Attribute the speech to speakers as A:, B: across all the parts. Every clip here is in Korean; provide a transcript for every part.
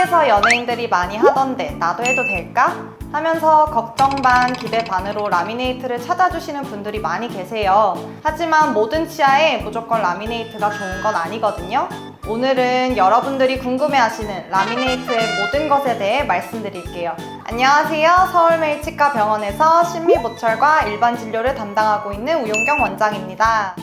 A: TV에서 연예인들이 많이 하던데 나도 해도 될까? 하면서 걱정 반 기대 반으로 라미네이트를 찾아주시는 분들이 많이 계세요. 하지만 모든 치아에 무조건 라미네이트가 좋은 건 아니거든요. 오늘은 여러분들이 궁금해하시는 라미네이트의 모든 것에 대해 말씀드릴게요. 안녕하세요. 서울메이 치과병원에서 심미보철과 일반 진료를 담당하고 있는 우용경 원장입니다.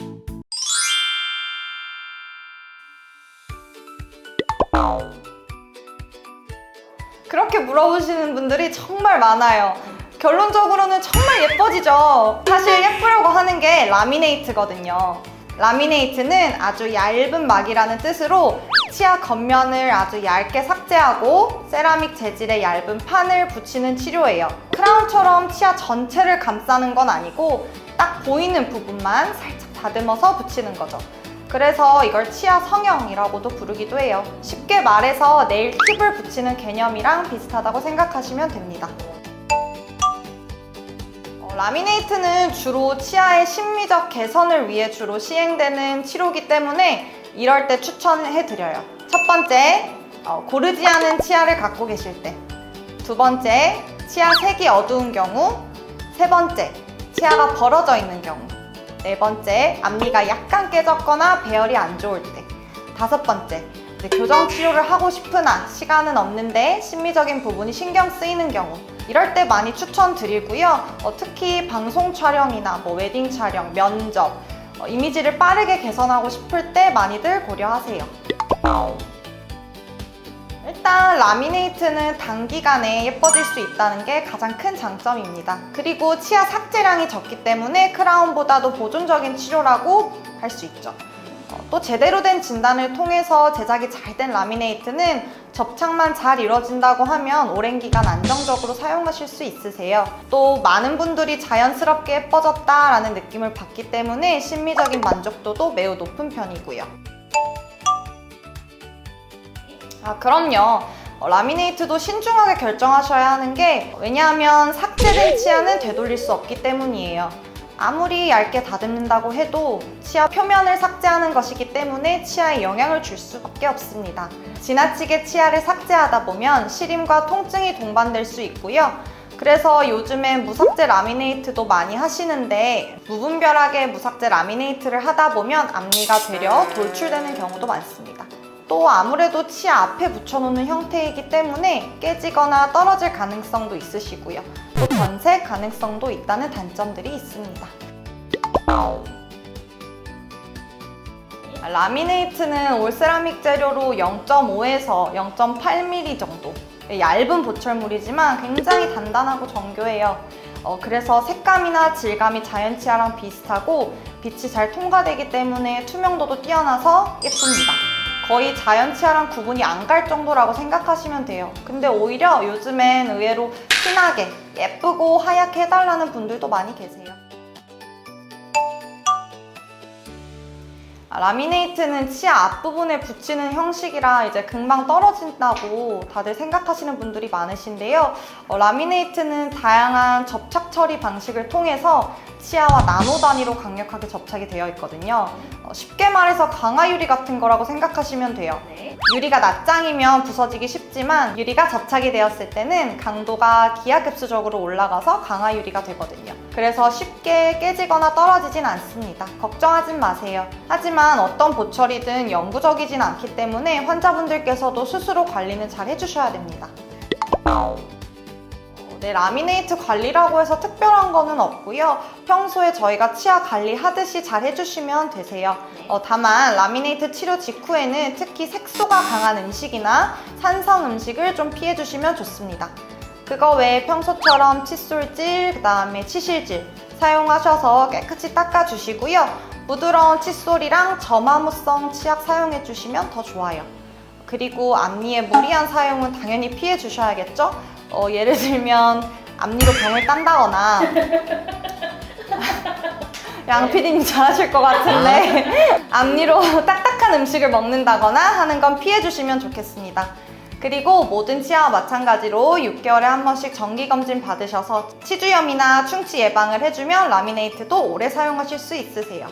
A: 그렇게 물어보시는 분들이 정말 많아요. 결론적으로는 정말 예뻐지죠. 사실 예쁘려고 하는 게 라미네이트거든요. 라미네이트는 아주 얇은 막이라는 뜻으로 치아 겉면을 아주 얇게 삭제하고 세라믹 재질의 얇은 판을 붙이는 치료예요. 크라운처럼 치아 전체를 감싸는 건 아니고 딱 보이는 부분만 살짝 다듬어서 붙이는 거죠. 그래서 이걸 치아 성형이라고도 부르기도 해요. 쉽게 말해서 네일 팁을 붙이는 개념이랑 비슷하다고 생각하시면 됩니다. 어, 라미네이트는 주로 치아의 심미적 개선을 위해 주로 시행되는 치료기 때문에 이럴 때 추천해드려요. 첫 번째, 어, 고르지 않은 치아를 갖고 계실 때. 두 번째, 치아 색이 어두운 경우. 세 번째, 치아가 벌어져 있는 경우. 네 번째, 앞니가 약간 깨졌거나 배열이 안 좋을 때. 다섯 번째, 교정 치료를 하고 싶으나 시간은 없는데 심미적인 부분이 신경 쓰이는 경우. 이럴 때 많이 추천드리고요. 어, 특히 방송 촬영이나 뭐 웨딩 촬영, 면접, 어, 이미지를 빠르게 개선하고 싶을 때 많이들 고려하세요. 일단 라미네이트는 단기간에 예뻐질 수 있다는 게 가장 큰 장점입니다. 그리고 치아 삭제량이 적기 때문에 크라운보다도 보존적인 치료라고 할 수 있죠. 어, 또 제대로 된 진단을 통해서 제작이 잘 된 라미네이트는 접착만 잘 이루어진다고 하면 오랜 기간 안정적으로 사용하실 수 있으세요. 또 많은 분들이 자연스럽게 예뻐졌다라는 느낌을 받기 때문에 심미적인 만족도도 매우 높은 편이고요. 아, 그럼요. 어, 라미네이트도 신중하게 결정하셔야 하는 게 왜냐하면 삭제된 치아는 되돌릴 수 없기 때문이에요. 아무리 얇게 다듬는다고 해도 치아 표면을 삭제하는 것이기 때문에 치아에 영향을 줄 수밖에 없습니다. 지나치게 치아를 삭제하다 보면 시림과 통증이 동반될 수 있고요. 그래서 요즘엔 무삭제 라미네이트도 많이 하시는데 무분별하게 무삭제 라미네이트를 하다 보면 앞니가 되려 돌출되는 경우도 많습니다. 또 아무래도 치아 앞에 붙여놓는 형태이기 때문에 깨지거나 떨어질 가능성도 있으시고요. 또 변색 가능성도 있다는 단점들이 있습니다. 라미네이트는 올세라믹 재료로 0.5에서 0.8mm 정도 얇은 보철물이지만 굉장히 단단하고 정교해요. 어, 그래서 색감이나 질감이 자연 치아랑 비슷하고 빛이 잘 통과되기 때문에 투명도도 뛰어나서 예쁩니다. 거의 자연 치아랑 구분이 안 갈 정도라고 생각하시면 돼요. 근데 오히려 요즘엔 의외로 진하게 예쁘고 하얗게 해달라는 분들도 많이 계세요. 라미네이트는 치아 앞부분에 붙이는 형식이라 이제 금방 떨어진다고 다들 생각하시는 분들이 많으신데요. 어, 라미네이트는 다양한 접착 처리 방식을 통해서 치아와 나노 단위로 강력하게 접착이 되어 있거든요. 어, 쉽게 말해서 강화 유리 같은 거라고 생각하시면 돼요. 유리가 낱장이면 부서지기 쉽지만 유리가 접착이 되었을 때는 강도가 기하급수적으로 올라가서 강화 유리가 되거든요. 그래서 쉽게 깨지거나 떨어지진 않습니다. 걱정하진 마세요. 하지만 어떤 보철이든 영구적이진 않기 때문에 환자분들께서도 스스로 관리는 잘 해주셔야 됩니다. 네, 라미네이트 관리라고 해서 특별한 거는 없고요. 평소에 저희가 치아 관리하듯이 잘 해주시면 되세요. 어, 다만 라미네이트 치료 직후에는 특히 색소가 강한 음식이나 산성 음식을 좀 피해주시면 좋습니다. 그거 외에 평소처럼 칫솔질, 그 다음에 치실질 사용하셔서 깨끗이 닦아주시고요. 부드러운 칫솔이랑 저마모성 치약 사용해 주시면 더 좋아요. 그리고 앞니의 무리한 사용은 당연히 피해 주셔야겠죠? 어, 예를 들면 앞니로 병을 딴다거나 양 PD님 잘하실 것 같은데 앞니로 딱딱한 음식을 먹는다거나 하는 건 피해 주시면 좋겠습니다. 그리고 모든 치아와 마찬가지로 6개월에 한 번씩 정기검진 받으셔서 치주염이나 충치 예방을 해주면 라미네이트도 오래 사용하실 수 있으세요.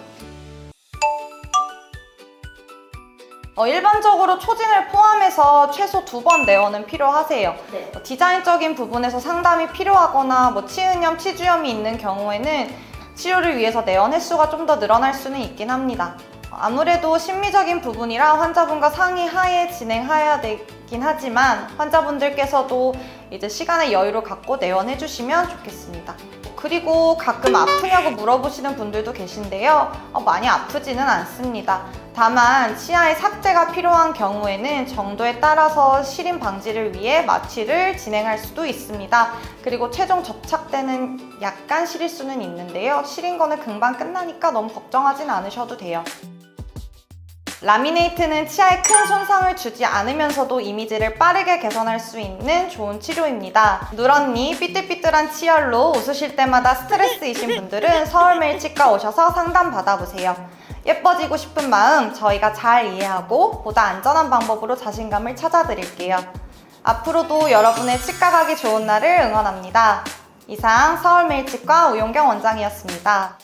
A: 어, 일반적으로 초진을 포함해서 최소 두 번 내원은 필요하세요.
B: 네.
A: 어, 디자인적인 부분에서 상담이 필요하거나 뭐 치은염, 치주염이 있는 경우에는 치료를 위해서 내원 횟수가 좀 더 늘어날 수는 있긴 합니다. 어, 아무래도 심미적인 부분이라 환자분과 상의하에 진행해야 되긴 하지만 환자분들께서도 이제 시간의 여유를 갖고 내원해 주시면 좋겠습니다. 그리고 가끔 아프냐고 물어보시는 분들도 계신데요. 어, 많이 아프지는 않습니다. 다만 치아의 삭제가 필요한 경우에는 정도에 따라서 시림 방지를 위해 마취를 진행할 수도 있습니다. 그리고 최종 접착되는 약간 시릴 수는 있는데요. 시린 거는 금방 끝나니까 너무 걱정하진 않으셔도 돼요. 라미네이트는 치아에 큰 손상을 주지 않으면서도 이미지를 빠르게 개선할 수 있는 좋은 치료입니다. 누런니 삐뚤삐뚤한 치열로 웃으실 때마다 스트레스이신 분들은 서울매일 치과 오셔서 상담 받아보세요. 예뻐지고 싶은 마음 저희가 잘 이해하고 보다 안전한 방법으로 자신감을 찾아드릴게요. 앞으로도 여러분의 치과 가기 좋은 날을 응원합니다. 이상 서울매일치과 우용경 원장이었습니다.